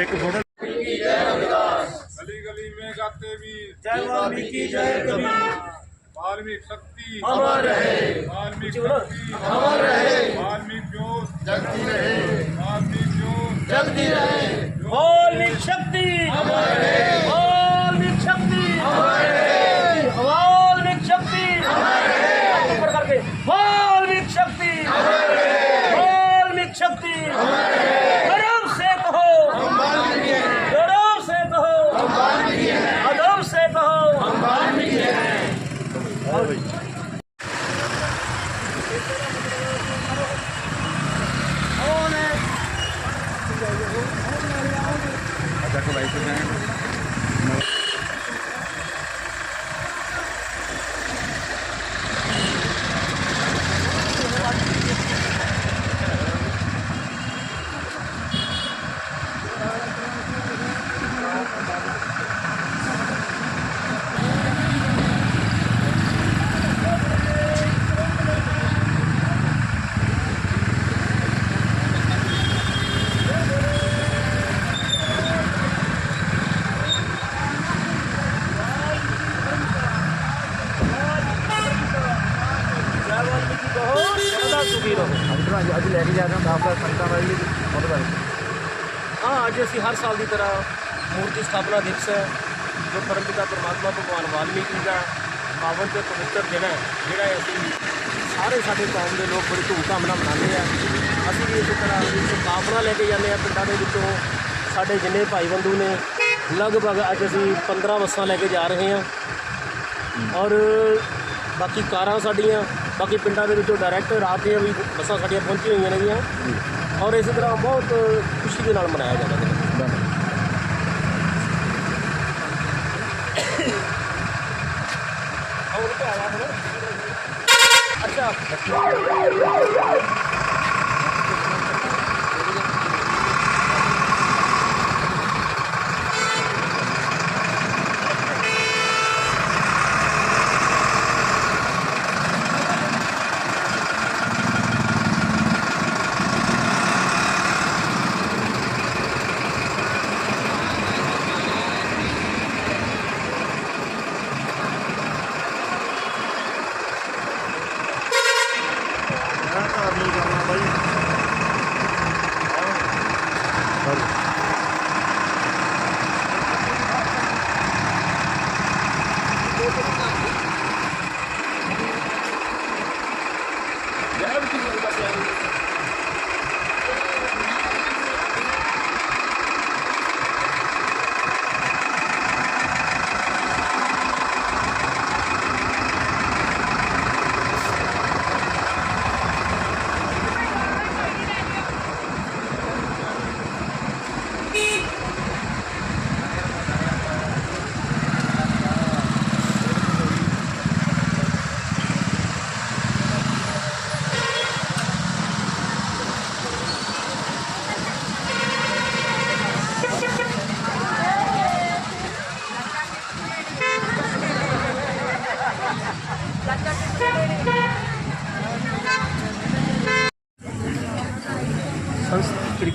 एक होटल। गली गली में गाते वीर जय वाल्मीकि जय कबीर। वाल्मीकि शक्ति। अमर रहे। वाल्मीकि शक्ति। अमर रहे। वाल्मीकि जोश। जगती रहे। वाल्मीकि जोश। जगती रहे। वाल्मीकि शक्ति। अमर शक्ति। अमर शक्ति। अमर शक्ति। अमर शक्ति। ਜੈ ਵਾਲਮੀਕੀ ਕਹੋ ਸਦਾ ਸੁਖੀ ਰਹੋ ਅੱਜ ਲੈ ਕੇ ਜਾ ਰਹੇ ਹਾਂ ਕਾਫਲਾ ਸੰਤਾਂ ਵਾਲੀ ਉਹਦੇ ਬਾਰੇ ਹਾਂ ਅੱਜ ਅਸੀਂ ਹਰ ਸਾਲ ਦੀ ਤਰ੍ਹਾਂ ਮੂਰਤੀ ਸਥਾਪਨਾ ਦਿਵਸ ਹੈ, ਜੋ ਪਰਮਪਿਤਾ ਪਰਮਾਤਮਾ ਭਗਵਾਨ ਵਾਲਮੀਕੀ ਜੀ ਦਾ ਪਾਵਨ ਤੇ ਪਵਿੱਤਰ ਦਿਨ ਹੈ, ਜਿਹੜਾ ਅਸੀਂ ਸਾਰੇ ਸਾਡੇ ਕੌਮ ਦੇ ਲੋਕ ਬੜੀ ਧੂਮਧਾਮ ਨਾਲ ਮਨਾਉਂਦੇ ਆ। ਅਸੀਂ ਵੀ ਇਸੇ ਤਰ੍ਹਾਂ ਇੱਕ ਕਾਫਲਾ ਲੈ ਕੇ ਜਾਂਦੇ ਆ ਪਿੰਡਾਂ ਦੇ ਵਿੱਚੋਂ, ਸਾਡੇ ਜਿੰਨੇ ਭਾਈ ਬੰਧੂ ਨੇ, ਲਗਭਗ ਅੱਜ ਅਸੀਂ 15 ਬੱਸਾਂ ਲੈ ਕੇ ਜਾ ਰਹੇ ਹਾਂ। ਔਰ ਬਾਕੀ ਕਾਰਾਂ ਸਾਡੀਆਂ ਬਾਕੀ ਪਿੰਡਾਂ ਦੇ ਵਿੱਚੋਂ ਡਾਇਰੈਕਟ ਰਾਤ ਦੀਆਂ ਵੀ ਬੱਸਾਂ ਸਾਡੀਆਂ ਪਹੁੰਚੀਆਂ ਹੋਈਆਂ ਨੇਗੀਆਂ। ਔਰ ਇਸੇ ਤਰ੍ਹਾਂ ਬਹੁਤ ਖੁਸ਼ੀ ਦੇ ਨਾਲ ਮਨਾਇਆ ਜਾਂਦਾ ਹੈ ਹੋਰ ਕੀ ਆਇਆ ਹੁਣ ਅੱਛਾ।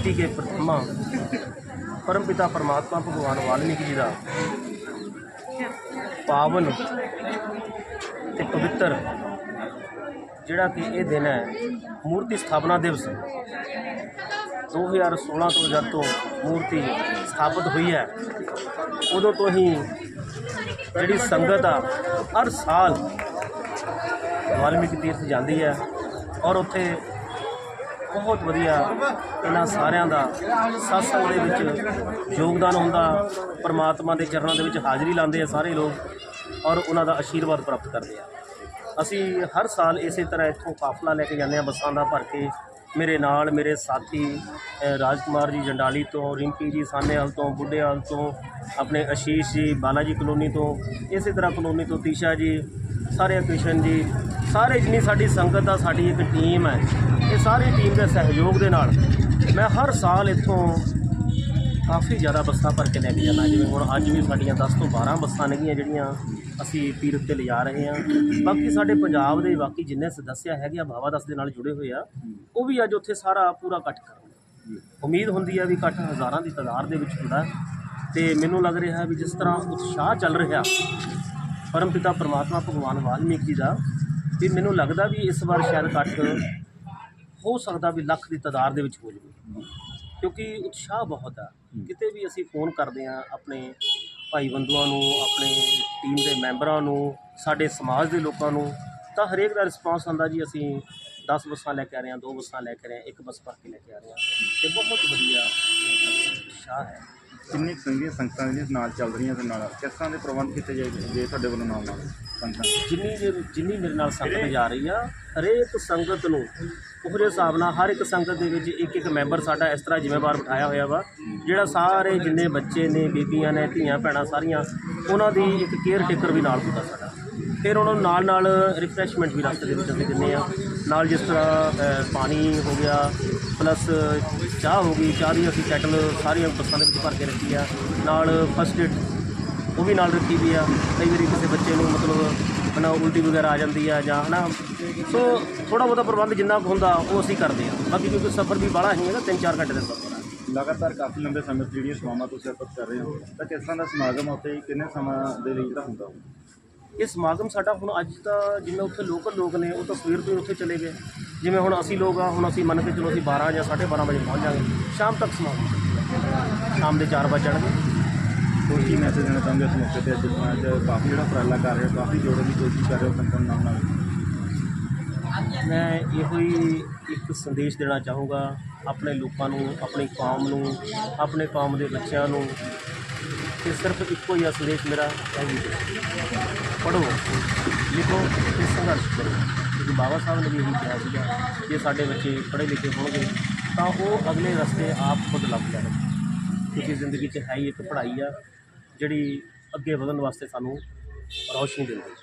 ਸ੍ਰਿਸ਼ਟੀ ਕੇ ਪ੍ਰਥਮਾ ਪਰਮ ਪਿਤਾ ਪਰਮਾਤਮਾ ਭਗਵਾਨ ਵਾਲਮੀਕ ਜੀ ਦਾ ਪਾਵਨ ਤੇ ਪਵਿੱਤਰ ਜਿਹੜਾ ਕਿ ਇਹ ਦਿਨ ਹੈ, ਮੂਰਤੀ ਸਥਾਪਨਾ ਦਿਵਸ। 2016 ਤੋਂ ਜਦ ਤੋਂ ਮੂਰਤੀ ਸਥਾਪਿਤ ਹੋਈ ਹੈ, ਉਦੋਂ ਤੋਂ ਹੀ ਜਿਹੜੀ ਸੰਗਤ ਆ, ਹਰ ਸਾਲ ਵਾਲਮੀਕ ਤੀਰਥ ਜਾਂਦੀ ਹੈ ਔਰ ਉੱਥੇ ਬਹੁਤ ਵਧੀਆ ਇਹਨਾਂ ਸਾਰਿਆਂ ਦਾ satsang ਦੇ ਵਿੱਚ ਯੋਗਦਾਨ ਹੁੰਦਾ ਪਰਮਾਤਮਾ ਦੇ ਚਰਨਾਂ ਦੇ ਵਿੱਚ ਹਾਜ਼ਰੀ ਲਾਉਂਦੇ ਆ ਸਾਰੇ ਲੋਕ ਔਰ ਉਹਨਾਂ ਦਾ ਆਸ਼ੀਰਵਾਦ ਪ੍ਰਾਪਤ ਕਰਦੇ ਆ। ਅਸੀਂ ਹਰ ਸਾਲ ਇਸੇ ਤਰ੍ਹਾਂ ਇੱਥੋਂ ਕਾਫਲਾ ਲੈ ਕੇ ਜਾਂਦੇ ਆ ਬੱਸਾਂ ਦਾ ਭਰ ਕੇ। ਮੇਰੇ ਨਾਲ ਮੇਰੇ ਸਾਥੀ ਅ, ਰਾਜਕੁਮਾਰ ਜੀ ਜੰਡਾਲੀ ਤੋਂ ਰਿੰਪੀ ਜੀ ਸਾਨੇਵਾਲ ਤੋਂ ਬੁੱਢੇਵਾਲ ਤੋਂ ਆਪਣੇ ਅਸ਼ੀਸ਼ ਜੀ ਬਾਲਾਜੀ ਕਲੋਨੀ ਤੋਂ ਇਸੇ ਤਰ੍ਹਾਂ ਕਲੋਨੀ ਤੋਂ ਤੀਸ਼ਾ ਜੀ ਸਾਰੇ ਕ੍ਰਿਸ਼ਨ ਜੀ ਸਾਰੇ ਜਿੰਨੀ ਸਾਡੀ ਸੰਗਤ ਆ ਸਾਡੀ ਇੱਕ ਟੀਮ ਹੈ। ਇਹ ਸਾਰੀ ਟੀਮ ਦੇ ਸਹਿਯੋਗ ਦੇ ਨਾਲ ਮੈਂ ਹਰ ਸਾਲ ਇੱਥੋਂ ਕਾਫੀ ਜ਼ਿਆਦਾ ਬੱਸਾਂ ਭਰ ਕੇ ਲੈ ਕੇ ਜਾਂਦਾ। ਜਿਵੇਂ ਹੁਣ ਅੱਜ ਵੀ ਸਾਡੀਆਂ 10 ਤੋਂ 12 ਬੱਸਾਂ ਨੇਗੀਆਂ ਜਿਹੜੀਆਂ ਅਸੀਂ ਤੀਰਥ ਤੇ ਲਿਜਾ ਰਹੇ ਹਾਂ। ਬਾਕੀ ਸਾਡੇ ਪੰਜਾਬ ਦੇ ਬਾਕੀ ਜਿੰਨੇ ਸਦੱਸਿਆ ਹੈਗੇ ਆ ਬਾਬਾ ਦਸ ਦੇ ਨਾਲ ਜੁੜੇ ਹੋਏ ਆ, ਉਹ ਵੀ ਅੱਜ ਉੱਥੇ ਸਾਰਾ ਪੂਰਾ ਇਕੱਠ ਕਰਨਗੇ ਉਮੀਦ ਹੁੰਦੀ ਆ ਵੀ ਇਕੱਠ ਹਜ਼ਾਰਾਂ ਦੀ ਤਾਦਾਦ ਦੇ ਵਿੱਚ ਹੁੰਦਾ ਹੈ। ਤੇ ਮੈਨੂੰ ਲੱਗ ਰਿਹਾ ਵੀ ਜਿਸ ਤਰ੍ਹਾਂ ਉਤਸ਼ਾਹ ਚੱਲ ਰਿਹਾ, ਪਰਮਪਿਤਾ ਪਰਮਾਤਮਾ ਭਗਵਾਨ ਵਾਲਮੀਕ ਜੀ ਦਾ, ਵੀ ਮੈਨੂੰ ਲੱਗਦਾ ਵੀ ਇਸ ਵਾਰ ਸ਼ਾਇਦ ਇਕੱਠ ਹੋ ਸਕਦਾ ਵੀ ਲੱਖ ਦੀ ਤਾਦਾਦ ਦੇ ਵਿੱਚ ਹੋ ਜਾਵੇ। ਕਿਉਂਕਿ ਉਤਸ਼ਾਹ ਬਹੁਤ ਆ। ਕਿਤੇ ਵੀ ਅਸੀਂ ਫੋਨ ਕਰਦੇ ਆ ਆਪਣੇ ਭਾਈ ਬੰਧੂਆਂ ਨੂੰ ਆਪਣੇ ਟੀਮ ਦੇ ਮੈਂਬਰਾਂ ਨੂੰ ਸਾਡੇ ਸਮਾਜ ਦੇ ਲੋਕਾਂ ਨੂੰ ਤਾਂ ਹਰੇਕ ਦਾ ਰਿਸਪਾਂਸ ਆਉਂਦਾ ਜੀ ਅਸੀਂ 10 ਬੱਸਾਂ ਲੈ ਕੇ ਆ ਰਹੇ ਹਾਂ ਦੋ ਬੱਸਾਂ ਲੈ ਕੇ ਆ ਰਹੇ ਹਾਂ ਇੱਕ ਬੱਸ ਭਰ ਕੇ ਲੈ ਕੇ ਆ ਰਹੇ ਹਾਂ। ਤੇ ਬਹੁਤ ਵਧੀਆ ਉਤਸ਼ਾਹ ਹੈ। ਕਿੰਨੀ ਸੰਗੀਆਂ ਸੰਗਤਾਂ ਜਿਹੜੀਆਂ ਨਾਲ ਚੱਲ ਰਹੀਆਂ ਤੇ ਨਾਲ ਕਿਸ ਤਰ੍ਹਾਂ ਦੇ ਪ੍ਰਬੰਧ ਕੀਤੇ ਜਾਏ ਜੇ ਤੁਹਾਡੇ ਵੱਲੋਂ ਨਾਲ ਨਾਲ ਸੰਗਤਾਂ? ਜਿੰਨੀ ਜੇ- ਜਿੰਨੀ ਮੇਰੇ ਨਾਲ ਸੰਗਤ ਜਾ ਰਹੀ ਆ, ਹਰੇਕ ਸੰਗਤ ਨੂੰ ਉਹਦੇ ਹਿਸਾਬ ਨਾਲ ਹਰ ਇੱਕ ਸੰਗਤ ਦੇ ਵਿੱਚ ਇੱਕ ਇੱਕ ਮੈਂਬਰ ਸਾਡਾ ਇਸ ਤਰ੍ਹਾਂ ਜ਼ਿੰਮੇਵਾਰ ਬਿਠਾਇਆ ਹੋਇਆ ਵਾ, ਜਿਹੜਾ ਸਾਰੇ ਜਿੰਨੇ ਬੱਚੇ ਨੇ, ਬੀਬੀਆਂ ਨੇ, ਧੀਆਂ, ਭੈਣਾਂ ਸਾਰੀਆਂ, ਉਹਨਾਂ ਦੀ ਇੱਕ ਕੇਅਰ ਟੇਕਰ ਵੀ ਨਾਲ ਹੁੰਦਾ ਸਾਡਾ। ਫਿਰ ਉਹਨਾਂ ਨੂੰ ਨਾਲ ਨਾਲ ਰਿਫਰੈਸ਼ਮੈਂਟ ਵੀ ਰਸਤੇ ਦੇ ਵਿੱਚ ਅਸੀਂ ਦਿੰਦੇ ਆ। ਨਾਲ ਜਿਸ ਤਰ੍ਹਾਂ ਪਾਣੀ ਹੋ ਗਿਆ ਪਲੱਸ ਚਾਹ ਹੋ ਗਈ, ਚਾਹ ਦੀ ਅਸੀਂ ਕੈਟਲ ਸਾਰੀਆਂ ਬੱਸਾਂ ਦੇ ਵਿੱਚ ਭਰ ਕੇ ਰੱਖੀ ਆ। ਨਾਲ ਫਸਟ ਏਡ ਉਹ ਵੀ ਨਾਲ ਰੱਖੀ ਵੀ ਆ। ਕਈ ਵਾਰੀ ਕਿਸੇ ਬੱਚੇ ਨੂੰ ਮਤਲਬ ਹਨਾ ਉਲਟੀ ਵਗੈਰਾ ਆ ਜਾਂਦੀ ਆ ਜਾਂ ਹਨਾ। ਸੋ ਥੋੜਾ ਬਹੁਤਾ ਪ੍ਰਬੰਧ ਜਿੰਨਾ ਕੁ ਹੁੰਦਾ, ਉਹ ਅਸੀਂ ਕਰਦੇ ਆ। ਬਾਕੀ ਕਿਉਂਕਿ ਸਫ਼ਰ ਵੀ ਬਾਹਲਾ ਹੀ ਨਾ 3-4 ਘੰਟੇ ਦਾ ਸਫ਼ਰ ਆ। ਲਗਾਤਾਰ ਕਾਫੀ ਲੰਬੇ ਸਮੇਂ ਤੋਂ ਜਿਹੜੀਆਂ ਸੇਵਾਵਾਂ ਤੁਸੀਂ ਅਰਪਿਤ ਕਰ ਰਹੇ ਹੋ, ਤਾਂ ਕਿਸ ਤਰ੍ਹਾਂ ਦਾ ਸਮਾਗਮ ਉੱਥੇ, ਕਿੰਨੇ ਸਮਾਂ ਦੇ ਲਈ ਜਿਹੜਾ ਹੁੰਦਾ? ਹੋਊ? ਇਹ ਸਮਾਗਮ ਸਾਡਾ ਹੁਣ ਅੱਜ ਤਾਂ ਜਿਵੇਂ ਉੱਥੇ ਲੋਕਲ ਲੋਕ ਨੇ ਉਹ ਤਾਂ ਸਵੇਰ ਤੋਂ ਹੀ ਉੱਥੇ ਚਲੇ ਗਏ। ਜਿਵੇਂ ਹੁਣ ਅਸੀਂ ਲੋਕ ਆ ਹੁਣ ਅਸੀਂ ਮੰਨ ਕੇ ਚਲੋ ਅਸੀਂ 12 ਜਾਂ 12:30 ਵਜੇ ਪਹੁੰਚ ਜਾਵਾਂਗੇ। ਸ਼ਾਮ ਤੱਕ ਸਮਾਗਮ। ਸ਼ਾਮ ਦੇ 4 ਵਜੇ ਚੜ੍ਹਗੇ ਹੋਰ ਕੀ ਮੈਸੇਜ ਦੇਣਾ ਚਾਹੁੰਦੇ ਇਸ ਮੌਕੇ ਤੇ? ਅੱਜ ਅੱਜ ਕਾਫੀ ਜਿਹੜਾ ਉਪਰਾਲਾ ਕਰ ਰਹੇ ਹੋ ਕਾਫੀ ਜੋੜਨ ਦੀ ਕੋਸ਼ਿਸ਼ ਕਰ ਰਹੇ ਹੋ ਸੰਗਤਾਂ ਨਾਲ ਨਾਲ। ਮੈਂ ਇਹੋ ਹੀ ਇੱਕ ਸੰਦੇਸ਼ ਦੇਣਾ ਚਾਹੂੰਗਾ ਆਪਣੇ ਲੋਕਾਂ ਨੂੰ ਆਪਣੀ ਕੌਮ ਨੂੰ ਆਪਣੇ ਕੌਮ ਦੇ ਬੱਚਿਆਂ ਨੂੰ। ਕਿ ਸਿਰਫ ਇੱਕੋ ਹੀ ਸੰਦੇਸ਼ ਮੇਰਾ ਹੈ। ਪੜ੍ਹੋ। ਲਿਖੋ ਤੇ ਸੰਘਰਸ਼ ਕਰੋ। ਕਿਉਂਕਿ ਬਾਬਾ ਸਾਹਿਬ ਨੇ ਵੀ ਇਹੀ ਕਿਹਾ ਸੀਗਾ ਜੇ ਸਾਡੇ ਬੱਚੇ ਪੜ੍ਹੇ ਲਿਖੇ ਹੋਣਗੇ, ਤਾਂ ਉਹ ਅਗਲੇ ਰਸਤੇ ਆਪ ਖੁਦ ਲੱਭ ਜਾਣਗੇ ਕਿਉਂਕਿ ਜ਼ਿੰਦਗੀ 'ਚ ਹੈ ਹੀ ਇੱਕ ਪੜ੍ਹਾਈ ਆ, ਜਿਹੜੀ ਅੱਗੇ ਵਧਣ ਵਾਸਤੇ ਸਾਨੂੰ ਰੌਸ਼ਨੀ ਦਿੰਦੀ ਹੈ।